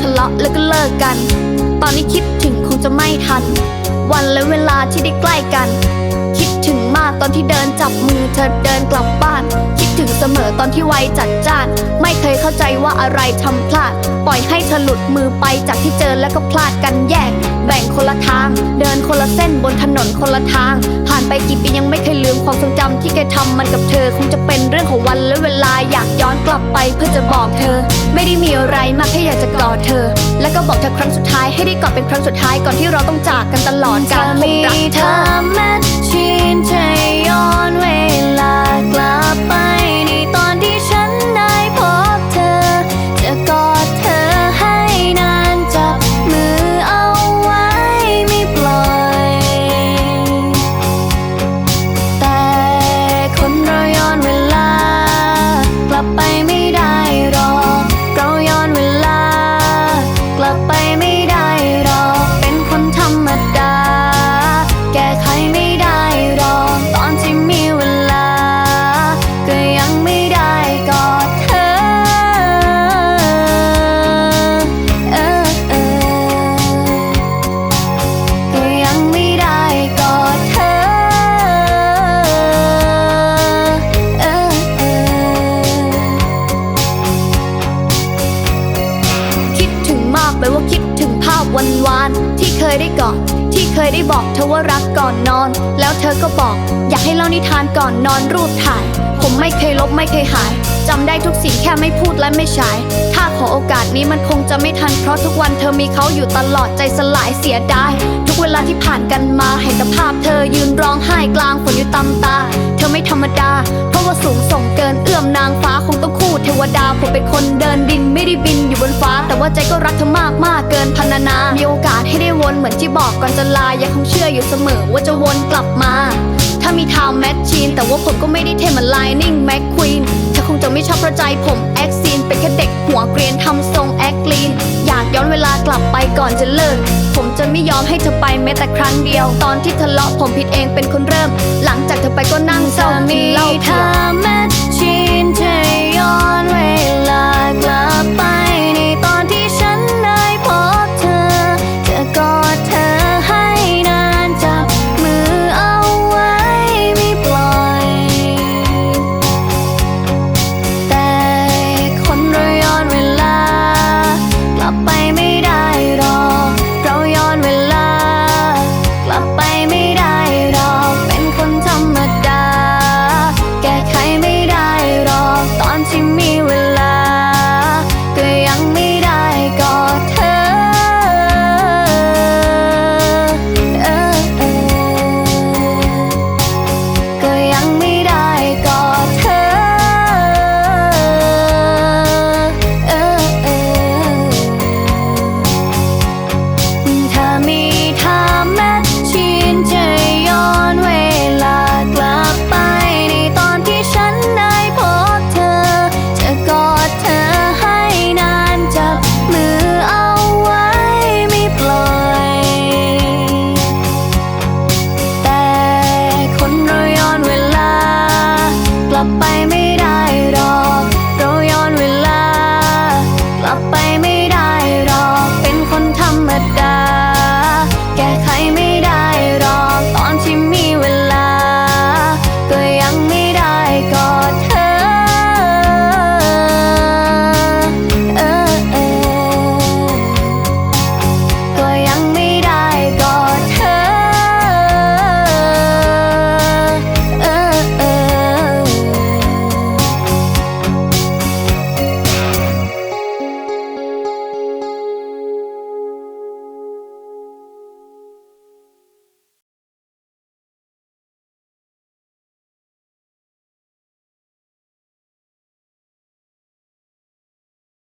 ทะเลาะแล้วก็เลิกกัน ตอนนี้คิดถึงคงจะไม่ทัน วันและเวลาที่ได้ใกล้กัน คิดถึงมากตอนที่เดินจับมือเธอเดินกลับบ้านคิ ถึงเสมอตอนที่วัยจัดจ้าน ไม่เคยเข้าใจว่าอะไรทำพลาด ปล่อยให้เธอหลุดมือไปจากที่เจอแล้วก็พลาดกันแยก แบ่งคนละทาง เดินคนละเส้นบนถนนคนละทาง ผ่านไปกี่ปียังไม่เคยลืมความทรงจำที่เคยทำมันกับเธอ คงจะเป็นเรื่องของวันและเวลาอยากย้อนกลับไปเพื่อจะบอกเธอ ไม่ได้มีอะไรมากแค่อยากจะกอดเธอ แล้วก็บอกเธอครั้งสุดท้ายให้ได้กอดเป็นครั้งสุดท้ายก่อนที่เราต้องจากกันตลอดกาลผมรักเธอแมทชินใจย้อนเวลา ไปว่าคิดถึงภาพวันวาน ที่เคยได้กอดที่เคยได้บอกเธอว่ารักก่อนนอน แล้วเธอก็บอก อยากให้เล่านิทานก่อนนอนรูปถ่าย ผมไม่เคยลบไม่เคยหายจำได้ทุกสิ่งแค่ไม่พูดและไม่ฉายถ้าขอโอกาสนี้มันคงจะไม่ทัน เพราะทุกวันเธอมีเขาอยู่ตลอดใจสลายเสียดายทุกเวลาที่ผ่านกันมาเห็นแต่ภาพเธอยืนร้องไห้กลางฝนอยู่ตำตา เธอไม่ธรรมดา เพราะว่าสูงส่งเกินเอื้อมนางฟ้าคงต้องคู่ เทวดาผมเป็นคนเดินดินไม่ได้บินอยู่บนฟ้า แต่ว่าใจก็รักเธอมากมากๆเกินพันนานา มีโอกาสให้ได้วนเหมือนที่บอกก่อนจะลายังคงเชื่ออยู่เสมอว่าจะวนกลับมา ถ้ามีทาวแมชชีนแต่ว่าผมก็ไม่ได้เทมันไลนิ่งแม็กควีนเธอคงจะไม่ชอบเพราะใจผมแอคซีนเป็นแค่เด็กหัวเกรียนทำทรงแอคลีนอยากย้อนเวลากลับไปก่อนจะเลิกผมจะไม่ยอมให้เธอไปแม้แต่ครั้งเดียว ตอนที่ทะเลาะผมผิดเองเป็นคนเริ่ม หลังจากเธอไปก็นั่งเศร้ากินเหล้าเธอ